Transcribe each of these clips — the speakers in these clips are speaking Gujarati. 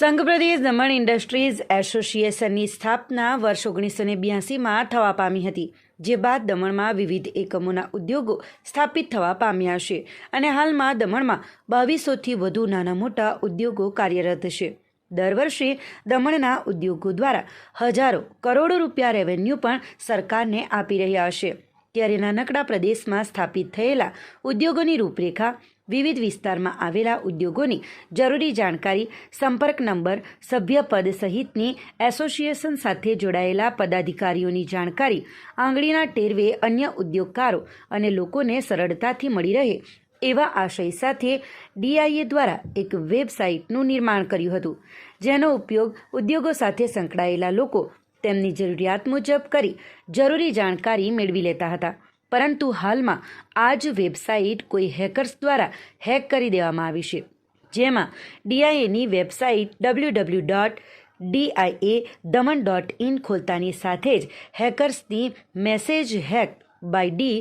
સંઘપ્રદેશ દમણ ઇન્ડસ્ટ્રીઝ એસોસિએશનની સ્થાપના વર્ષ ઓગણીસો ને બ્યાસીમાં થવા પામી હતી, જે બાદ દમણમાં વિવિધ એકમોના ઉદ્યોગો સ્થાપિત થવા પામ્યા છે અને હાલમાં દમણમાં બાવીસોથી વધુ નાના મોટા ઉદ્યોગો કાર્યરત છે. દર વર્ષે દમણના ઉદ્યોગો દ્વારા હજારો કરોડો રૂપિયા રેવન્યુ પણ સરકારને આપી રહ્યા છે. ત્યારે નાનકડા પ્રદેશમાં સ્થાપિત થયેલા ઉદ્યોગોની રૂપરેખા વિવિધ વિસ્તારમાં આવેલા ઉદ્યોગોની જરૂરી જાણકારી, સંપર્ક નંબર, સભ્યપદ સહિતની એસોસિએશન સાથે જોડાયેલા પદાધિકારીઓની જાણકારી, આંગળીના ટેરવે અન્ય ઉદ્યોગકારો અને લોકોને સરળતાથી મળી રહે એવા આશય સાથે ડીઆઈએ દ્વારા એક વેબસાઇટનું નિર્માણ કર્યું હતું, જેનો ઉપયોગ ઉદ્યોગો સાથે સંકળાયેલા લોકો તેમની જરૂરિયાત મુજબ કરી જરૂરી જાણકારી મેળવી લેતા હતા. પરંતુ હાલમાં આ જ વેબસાઇટ કોઈ હેકર્સ દ્વારા હેક કરી દેવામાં આવી છે. જેમાં ડીઆઈએની website W W dot DIA Daman dot in ખોલતાની સાથે જ હેકર્સની message hack by D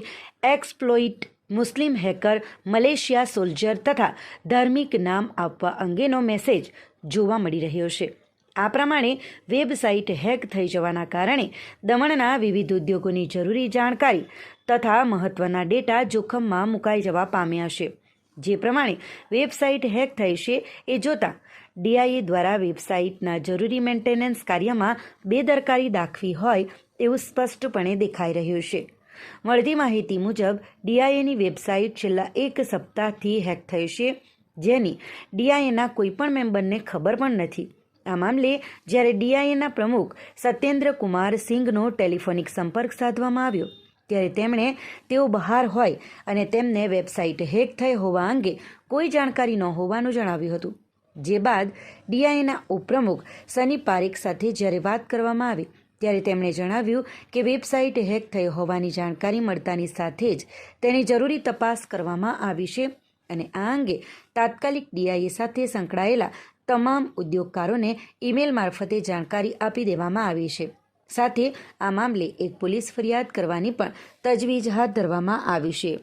exploit Muslim hacker Malaysia soldier તથા ધાર્મિક નામ આપવા અંગેનો મેસેજ જોવા મળી રહ્યો છે. આ પ્રમાણે વેબસાઇટ હેક થઈ જવાના કારણે દમણના વિવિધ ઉદ્યોગોની જરૂરી જાણકારી તથા મહત્ત્વના ડેટા જોખમમાં મુકાઈ જવા પામ્યા છે. જે પ્રમાણે વેબસાઇટ હેક થઈ છે એ જોતાં ડીઆઈએ દ્વારા વેબસાઇટના જરૂરી મેન્ટેનન્સ કાર્યમાં બેદરકારી દાખવી હોય એવું સ્પષ્ટપણે દેખાઈ રહ્યું છે. મળતી માહિતી મુજબ, ડીઆઈએની વેબસાઇટ છેલ્લા એક સપ્તાહથી હેક થઈ છે, જેની ડીઆઈએના કોઈપણ મેમ્બરને ખબર પણ નથી. આ મામલે, જ્યારે ડીઆઈએના પ્રમુખ સત્યેન્દ્ર કુમાર સિંઘનો ટેલિફોનિક સંપર્ક સાધવામાં આવ્યો ત્યારે તેમણે તેઓ બહાર હોય અને તેમને વેબસાઇટ હેક થઈ હોવા અંગે કોઈ જાણકારી ન હોવાનું જણાવ્યું હતું. જે બાદ ડીઆઈએના ઉપપ્રમુખ સની પારેખ સાથે જ્યારે વાત કરવામાં આવી, ત્યારે તેમણે જણાવ્યું કે વેબસાઇટ હેક થઈ હોવાની જાણકારી મળતાની સાથે જ તેની જરૂરી તપાસ કરવામાં આવી છે અને આ અંગે તાત્કાલિક ડીઆઈએ સાથે સંકળાયેલા તમામ ઉદ્યોગકારોને ઈમેલ મારફતે જાણકારી આપી દેવામાં આવી છે. સાથે આ મામલે એક પોલીસ ફરિયાદ કરવાની પણ તજવીજ હાથ ધરવામાં આવી છે.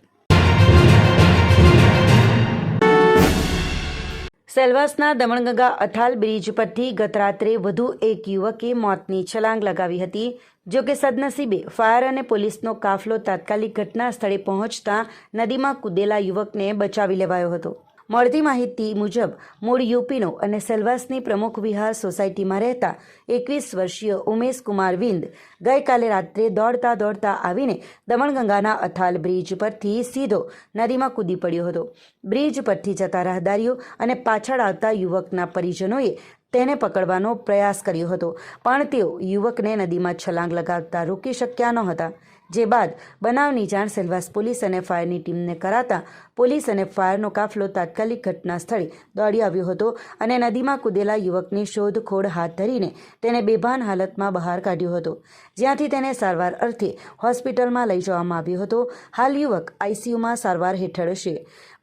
સેલવાસના દમણગંગા અથાલ બ્રિજ પરથી ગત રાત્રે વધુ એક યુવકે મોતની છલાંગ લગાવી હતી, જો કે સદનસીબે ફાયર અને પોલીસનો કાફલો તાત્કાલિક ઘટના સ્થળે પહોંચતા નદીમાં કૂદેલા યુવકને બચાવી લેવાયો હતો. મળતી માહિતી મુજબ, મૂળ યુપીનો અને સેલવાસની પ્રમુખ વિહાર સોસાયટીમાં રહેતા એકવીસ વર્ષીય ઉમેશ કુમાર વિંદ ગઈકાલે રાત્રે દોડતા દોડતા આવીને દમણગંગાના અથાલ બ્રિજ પરથી સીધો નદીમાં કૂદી પડ્યો હતો. બ્રિજ પરથી જતા રાહદારીઓ અને પાછળ આવતા યુવકના પરિજનોએ તેને પકડવાનો પ્રયાસ કર્યો હતો, પણ તેઓ યુવકને નદીમાં છલાંગ લગાવતા રોકી શક્યા ન હતા જે બાદ બનાવની જાણ સેલવાસ પોલીસ અને ફાયરની ટીમને કરાતા પોલીસ અને ફાયરનો કાફલો તાત્કાલિક ઘટના સ્થળે દોડી આવ્યો હતો અને નદીમાં કૂદેલા યુવકની શોધખોળ હાથ ધરીને તેને બેભાન હાલતમાં બહાર કાઢ્યો હતો. જ્યાંથી તેને સારવાર અર્થે હોસ્પિટલમાં લઈ જવામાં આવ્યો હતો. હાલ યુવક આઈસીયુમાં સારવાર હેઠળ છે.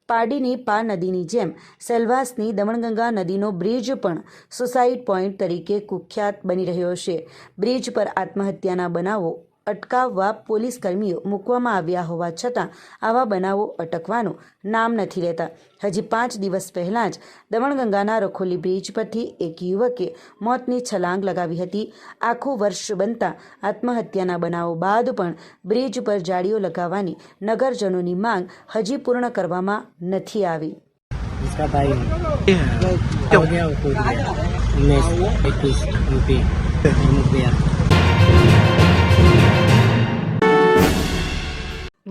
પારડીની પા નદીની જેમ સેલવાસની દમણગંગા નદીનો બ્રિજ પણ સુસાઇડ પોઈન્ટ તરીકે કુખ્યાત બની રહ્યો છે. બ્રિજ પર આત્મહત્યાના બનાવો અટકાવવા પોલીસકર્મીઓ મૂકવામાં આવ્યા હોવા છતાં આવા બનાવો અટકવાનું નામ નથી લેતા. હજી પાંચ દિવસ પહેલાં જ દમણગંગાના રખોલી બ્રિજ પરથી એક યુવકે મોતની છલાંગ લગાવી હતી. આખું વર્ષ બનતા આત્મહત્યાના બનાવો બાદ પણ બ્રિજ પર જાળીઓ લગાવવાની નગરજનોની માંગ હજી પૂર્ણ કરવામાં નથી આવી. ભાઈ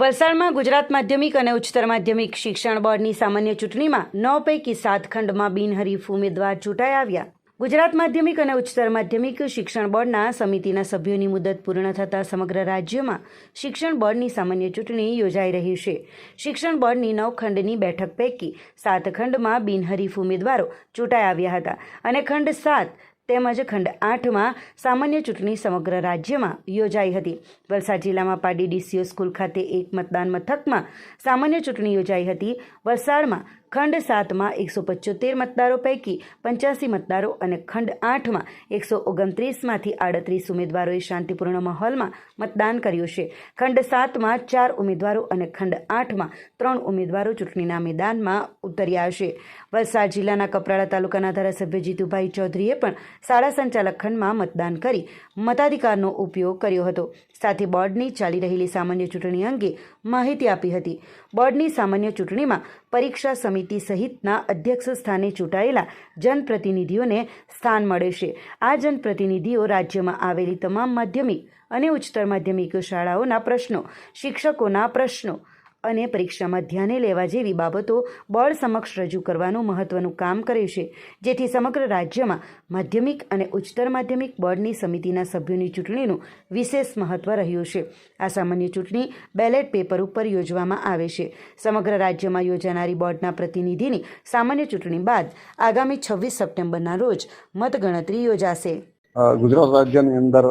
વલસાડમાં ગુજરાત માધ્યમિક અને ઉચ્ચતર માધ્યમિક શિક્ષણ બોર્ડની સામાન્ય ચૂંટણીમાં નવ પૈકી સાત ખંડમાં બિનહરીફ ઉમેદવાર ચૂંટાઈ આવ્યા. ગુજરાત માધ્યમિક અને ઉચ્ચતર માધ્યમિક શિક્ષણ બોર્ડના સમિતિના સભ્યોની મુદત પૂર્ણ થતાં સમગ્ર રાજ્યમાં શિક્ષણ બોર્ડની સામાન્ય ચૂંટણી યોજાઈ રહી છે. શિક્ષણ બોર્ડની નવ ખંડની બેઠક પૈકી સાત ખંડમાં બિનહરીફ ઉમેદવારો ચૂંટાઈ આવ્યા હતા અને ખંડ સાત તેમજ ખંડ આઠમાં સામાન્ય ચૂંટણી સમગ્ર રાજ્યમાં યોજાઈ હતી. વલસાડ જિલ્લામાં પાડી ડીસીઓ સ્કૂલ ખાતે એક મતદાન મથકમાં સામાન્ય ચૂંટણી યોજાઈ હતી. વલસાડમાં ખંડ સાતમાં એકસો પચોતેર મતદારો પૈકી પંચ્યાસી મતદારો અને ખંડ આઠમાં એકસો ઓગણત્રીસમાંથી આડત્રીસ ઉમેદવારોએ શાંતિપૂર્ણ માહોલમાં મતદાન કર્યું છે. ખંડ સાતમાં ચાર ઉમેદવારો અને ખંડ આઠમાં ત્રણ ઉમેદવારો ચૂંટણીના મેદાનમાં ઉતર્યા છે. વલસાડ જિલ્લાના કપરાડા તાલુકાના ધારાસભ્ય જીતુભાઈ ચૌધરીએ પણ શાળા સંચાલક ખંડમાં મતદાન કરી મતાધિકારનો ઉપયોગ કર્યો હતો. સાથે બોર્ડની ચાલી રહેલી સામાન્ય ચૂંટણી અંગે માહિતી આપી હતી. બોર્ડની સામાન્ય ચૂંટણીમાં પરીક્ષા સમિતિ સહિતના અધ્યક્ષ સ્થાને ચૂંટાયેલા જનપ્રતિનિધિઓને સ્થાન મળે છે. આ જનપ્રતિનિધિઓ રાજ્યમાં આવેલી તમામ માધ્યમિક અને ઉચ્ચતર માધ્યમિક શાળાઓના પ્રશ્નો, શિક્ષકોના પ્રશ્નો અને પરીક્ષામાં ધ્યાને લેવા જેવી બાબતો બોર્ડ સમક્ષ રજૂ કરવાનું મહત્વનું કામ કર્યું છે. જેથી સમગ્ર રાજ્યમાં માધ્યમિક અને ઉચ્ચતર માધ્યમિક બોર્ડની સમિતિના સભ્યોની ચૂંટણીનું વિશેષ મહત્વ રહ્યું છે. આ સામાન્ય ચૂંટણી બેલેટ પેપર ઉપર યોજવામાં આવે છે. સમગ્ર રાજ્યમાં યોજાનારી બોર્ડના પ્રતિનિધિની સામાન્ય ચૂંટણી બાદ આગામી છવ્વીસ સપ્ટેમ્બરના રોજ મતગણતરી યોજાશે. ગુજરાત રાજ્યની અંદર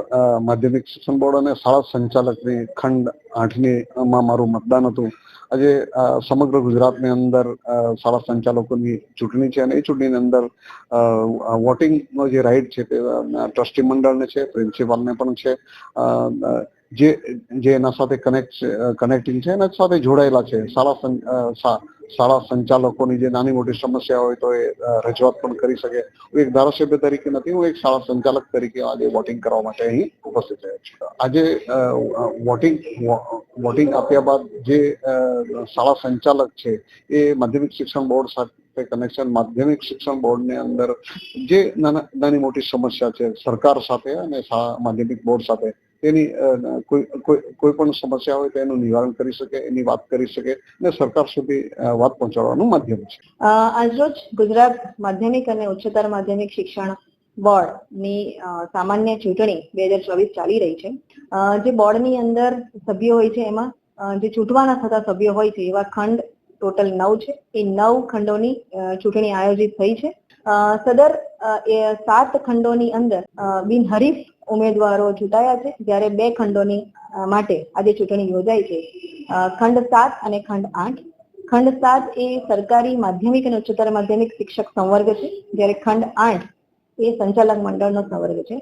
માધ્યમિક શિક્ષણ બોર્ડ અને શાળા સંચાલકની ખંડ આઠની માં મારું મતદાન હતું. આજે સમગ્ર ગુજરાતની અંદર શાળા સંચાલકોની ચૂંટણી છે અને એ ચૂંટણીની અંદર વોટિંગનો જે રાઇટ છે તે ટ્રસ્ટી મંડળને છે, પ્રિન્સિપાલને પણ છે. જે જે એના સાથે કનેક્ટ કનેક્ટિંગ છે એના સાથે જોડાયેલા છે. શાળા શાળા સંચાલકોની જે નાની મોટી સમસ્યા હોય તો એ રજૂઆત પણ કરી શકે. હું એક ધારાસભ્ય તરીકે નથી, હું એક શાળા સંચાલક તરીકે આજે વોટિંગ કરવા માટે અહીં ઉપસ્થિત થયો છું. આજે વોટિંગ વોટિંગ આપ્યા બાદ જે શાળા સંચાલક છે, એ માધ્યમિક શિક્ષણ બોર્ડ સાથે કનેક્શન માધ્યમિક શિક્ષણ બોર્ડની અંદર જે નાની મોટી સમસ્યા છે, સરકાર સાથે અને માધ્યમિક બોર્ડ સાથે તેની કોઈ કોઈ પણ સમસ્યા હોય તો એનું નિવારણ કરી શકે, એની વાત કરી શકે અને સરકાર સુધી વાત પહોંચાડવાનું માધ્યમ છે. આજરોજ ગુજરાત માધ્યમિક અને ઉચ્ચતર માધ્યમિક શિક્ષણ બોર્ડની સામાન્ય ચૂંટણી બે હજાર ચોવીસ ચાલી રહી છે. જે બોર્ડની અંદર સભ્યો હોય છે, એમાં જે ચૂંટવાના થતા સભ્યો હોય છે, એવા ખંડ ટોટલ નવ છે. એ નવ ખંડોની ચૂંટણી આયોજિત થઈ છે. સદર એ સાત ખંડોની અંદર બિનહરીફ ઉમેદવારો ચૂંટાયા છે. જ્યારે બે ખંડોની માટે આજે ચૂંટણી યોજાઈ છે. ખંડ સાત અને ખંડ આઠ. ખંડ સાત એ સરકારી માધ્યમિક અને ઉચ્ચતર માધ્યમિક શિક્ષક સંવર્ગ છે. જ્યારે ખંડ આઠ એ સંચાલક મંડળનો સંવર્ગ છે.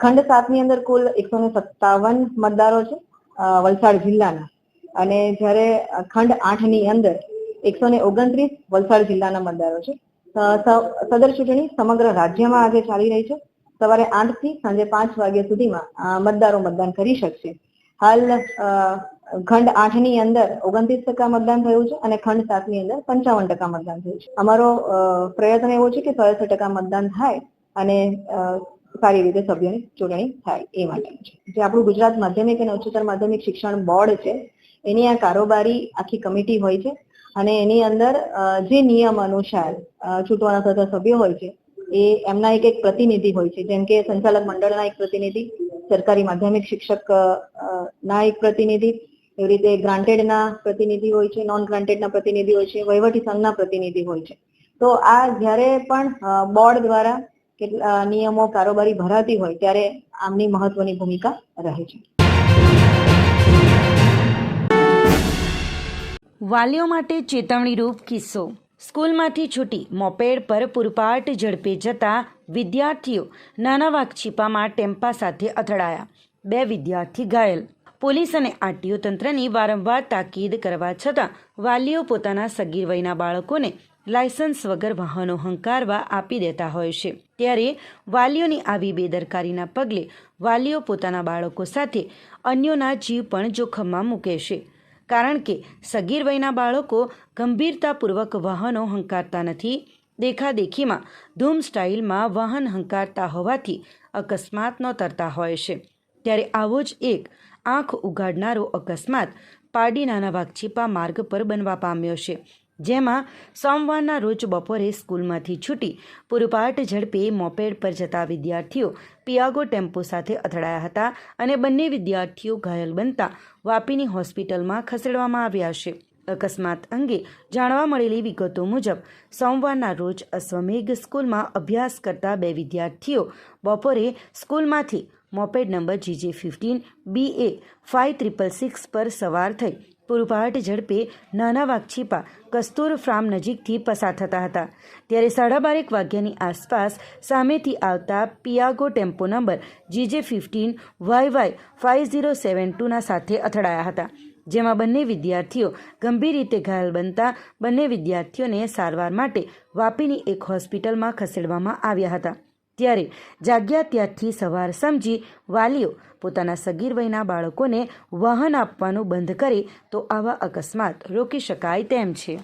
ખંડ સાતની અંદર કુલ એકસો ને સત્તાવન મતદારો છે વલસાડ જિલ્લાના. અને જ્યારે ખંડ આઠની અંદર એકસો ને ઓગણત્રીસ વલસાડ જિલ્લાના મતદારો છે. સદર ચૂંટણી સમગ્ર રાજ્યમાં આજે ચાલી રહી છે. સવારે આઠથી સાંજે પાંચ વાગ્યા સુધીમાં મતદારો મતદાન કરી શકશે. હાલ ખંડ આઠની અંદર ઓગણત્રીસ ટકા મતદાન થયું છે અને ખંડ સાતની અંદર પંચાવન ટકા મતદાન થયું છે. અમારો પ્રયત્ન એવો છે કે સો ટકા મતદાન થાય અને સારી રીતે સભ્યોની ચૂંટણી થાય એ માટે. છે જે આપણું ગુજરાત માધ્યમિક અને ઉચ્ચતર માધ્યમિક શિક્ષણ બોર્ડ છે, એની આ કારોબારી આખી કમિટી હોય છે. અને એની અંદર જે નિયમ અનુસાર છૂટવાના થતા સભ્યો હોય છે, એ એમના એક એક પ્રતિનિધિ હોય છે. જેમ કે સંચાલક મંડળના એક પ્રતિનિધિ, સરકારી માધ્યમિક શિક્ષક ના એક પ્રતિનિધિ, એવી રીતે ગ્રાન્ટેડના પ્રતિનિધિ હોય છે નોન ગ્રાન્ટેડના પ્રતિનિધિ હોય છે, વહીવટી સંઘના પ્રતિનિધિ હોય છે. તો આ જ્યારે પણ બોર્ડ દ્વારા કેટલા નિયમો, કારોબારી ભરાતી હોય, ત્યારે આમની મહત્વની ભૂમિકા રહે છે. વાલીઓ માટે ચેતવણીરૂપ કિસ્સો. સ્કૂલમાંથી છૂટી મોપેડ પર પૂરપાટ ઝડપે જતા વિદ્યાર્થીઓ નાના વાઘછીપામાં ટેમ્પા સાથે અથડાયા. બે વિદ્યાર્થી ઘાયલ. પોલીસ અને આરટીઓ તંત્રની વારંવાર તાકીદ કરવા છતાં વાલીઓ પોતાના સગીર વયના બાળકોને લાયસન્સ વગર વાહનો હંકારવા આપી દેતા હોય છે. ત્યારે વાલીઓની આવી બેદરકારીના પગલે વાલીઓ પોતાના બાળકો સાથે અન્યોના જીવ પણ જોખમમાં મૂકે છે. કારણ કે સગીર વયના બાળકો ગંભીરતાપૂર્વક વાહનો હંકારતા નથી. દેખાદેખીમાં ધૂમ સ્ટાઇલમાં વાહન હંકારતા હોવાથી અકસ્માત નોતરતા હોય છે. ત્યારે આવો જ એક આંખ ઉગાડનારો અકસ્માત પારડીનાના વાઘછીપા માર્ગ પર બનવા પામ્યો છે. જેમાં સોમવારના રોજ બપોરે સ્કૂલમાંથી છૂટી પૂરપાટ ઝડપે મોપેડ પર જતા વિદ્યાર્થીઓ પિયાગો ટેમ્પો સાથે અથડાયા હતા અને બંને વિદ્યાર્થીઓ ઘાયલ બનતા વાપીની હોસ્પિટલમાં ખસેડવામાં આવ્યા છે. અકસ્માત અંગે જાણવા મળેલી વિગતો મુજબ, સોમવારના રોજ અશ્વમેઘ સ્કૂલમાં અભ્યાસ કરતા બે વિદ્યાર્થીઓ બપોરે સ્કૂલમાંથી moped number GJ fifteen, B A five triple six પર સવાર થઈ પૂરપાટ ઝડપે નાના વાઘછીપા કસ્તુર ફાર્મ નજીકથી પસાર થતા હતા. ત્યારે સાડા બારેક વાગ્યાની આસપાસ સામેથી આવતા Piaggio tempo number GJ fifteen Y Y five zero seven ટુના સાથે અથડાયા હતા, જેમાં બંને વિદ્યાર્થીઓ ગંભીર રીતે ઘાયલ બનતા બંને વિદ્યાર્થીઓને સારવાર માટે વાપીની એક હોસ્પિટલમાં ખસેડવામાં આવ્યા હતા. ત્યારે જાગ્યા ત્યારથી સવાર સમજી વાલીઓ પોતાના સગીર વયના બાળકોને વાહન આપવાનું બંધ કરે તો આવા અકસ્માત રોકી શકાય તેમ છે.